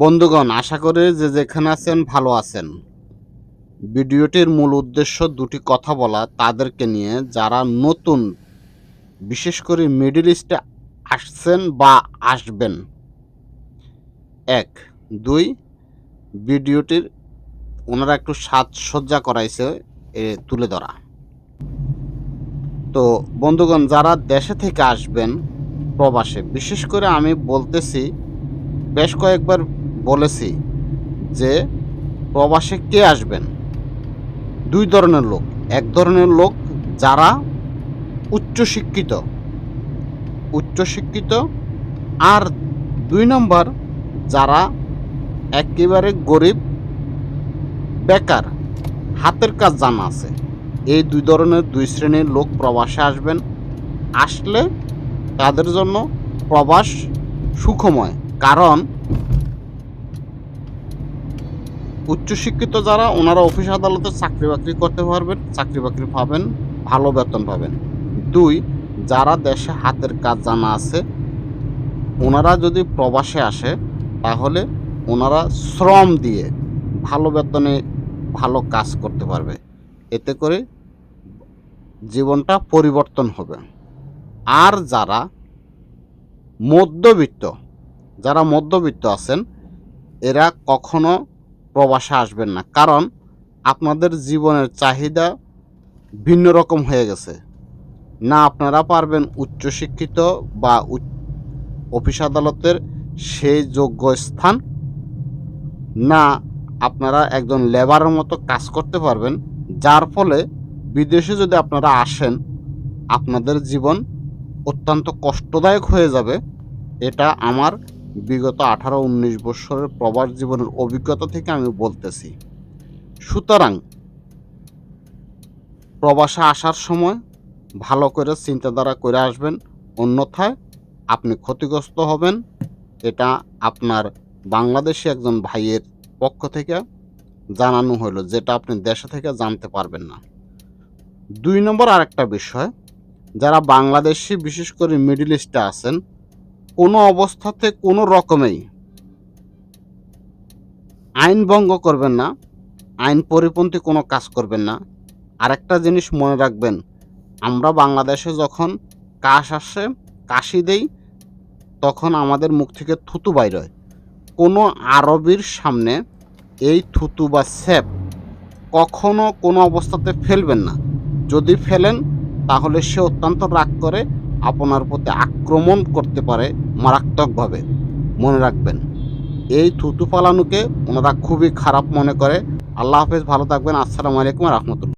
বন্ধুগণ, আশা করি যে যেখানে আছেন ভালো আছেন। ভিডিওটির মূল উদ্দেশ্য দুটি কথা বলা, তাদেরকে নিয়ে যারা নতুন, বিশেষ করে মিডিল ইস্টে আসছেন বা আসবেন। এক, দুই, ভিডিওটির ওনারা একটু সাজসজ্জা করাইছে, এ তুলে ধরা। তো বন্ধুগণ, যারা দেশে থেকে আসবেন, প্রবাসে, বিশেষ করে আমি বলতেছি, বেশ কয়েকবার বলেছি যে প্রবাসে কে আসবেন? দুই ধরনের লোক। এক ধরনের লোক যারা উচ্চশিক্ষিত। উচ্চশিক্ষিত। আর দুই নম্বর যারা একেবারে গরিব, বেকার, হাতের কাজ জানা আছে। এই দুই ধরনের দুই শ্রেণির লোক প্রবাসে আসবেন। আসলে তাদের জন্য প্রবাস সুখময়। কারণ উচ্চশিক্ষিত যারা, ওনারা অফিস আদালতে চাকরি বাকরি করতে পারবেন, চাকরি বাকরি পাবেন, ভালো বেতন পাবেন। দুই, যারা দেশে হাতের কাজ জানা আছে, ওনারা যদি প্রবাসে আসে, তাহলে ওনারা শ্রম দিয়ে ভালো বেতনে ভালো কাজ করতে পারবে। এতে করে জীবনটা পরিবর্তন হবে। আর যারা মধ্যবিত্ত যারা মধ্যবিত্ত আছেন, এরা কখনো প্রবাসে আসবেন না। কারণ আপনাদের জীবনের চাহিদা ভিন্ন রকম হয়ে গেছে। না আপনারা পারবেন উচ্চশিক্ষিত বা অফিস আদালতের সেই যোগ্য স্থান, না আপনারা একজন লেবারের মতো কাজ করতে পারবেন, যার ফলে বিদেশে যদি আপনারা আসেন, আপনাদের জীবন অত্যন্ত কষ্টদায়ক হয়ে যাবে। এটা আমার বিগত আঠারো উনিশ বছরের প্রবাস জীবনের অভিজ্ঞতা থেকে আমি বলতেছি। সুতরাং প্রবাসে আসার সময় ভালো করে চিন্তাধারা করে আসবেন, অন্যথায় আপনি ক্ষতিগ্রস্ত হবেন। এটা আপনার বাংলাদেশি একজন ভাইয়ের পক্ষ থেকে জানানো হলো, যেটা আপনি দেশে থেকে জানতে পারবেন না। দুই নম্বর আরেকটা বিষয়, যারা বাংলাদেশি, বিশেষ করে মিডল ইস্টে আছেন কোনো অবস্থাতে কোনো রকমেই আইন ভঙ্গ করবেন না, আইন পরিপন্থী কোনো কাজ করবেন না। আরেকটা জিনিস মনে রাখবেন, আমরা বাংলাদেশে যখন কাশ আসে, কাশি দেই, তখন আমাদের মুখ থেকে থুতু বাইর হয়। কোনো আরবির সামনে এই থুতু বা স্যাপ কখনো কোনো অবস্থাতে ফেলবেন না। যদি ফেলেন, তাহলে সে অত্যন্ত রাগ করে আপনার প্রতি আক্রমণ করতে পারে মারাত্মকভাবে। মনে রাখবেন, এই থুতু পালানোকে ওনারা খুবই খারাপ মনে করে। আল্লাহ হাফেজ, ভালো থাকবেন। আসসালামু আলাইকুম রহমতুল্লাহ।